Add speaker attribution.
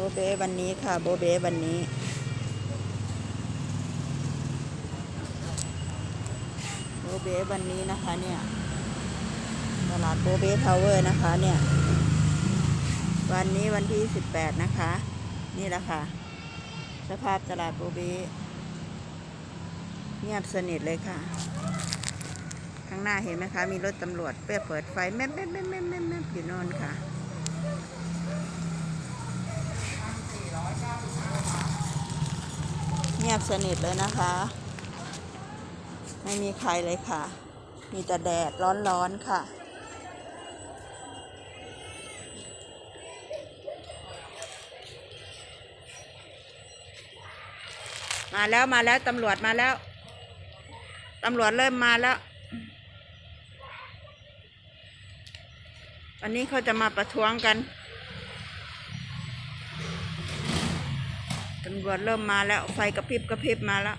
Speaker 1: บเบวันนี้ค่ะโบเบวันนี้โบเบวันนี้นะคะเนี่ยตลาดโบเบทาวเวอร์นะคะเนี่ย วันนี้วันที่ 18 นะคะ นี่แหละค่ะ สภาพตลาดโบเบเงียบสนิทเลยค่ะ ข้างหน้าเห็นไหมคะ มีรถตำรวจเพื่อเปิดไฟแม่แม่แม่แม่แม่แม่อยู่โนนค่ะ งียบสนิทเลยนะคะ ไม่มีใครเลยค่ะ มีแต่แดดร้อนๆค่ะมาแล้วมาแล้วตำรวจมาแล้ว ตำรวจเริ่มมาแล้ว วันนี้เขาจะมาประท้วงกัน ตำรวจเริ่มมาแล้ว ไฟกระพริบกระพริบมาแล้ว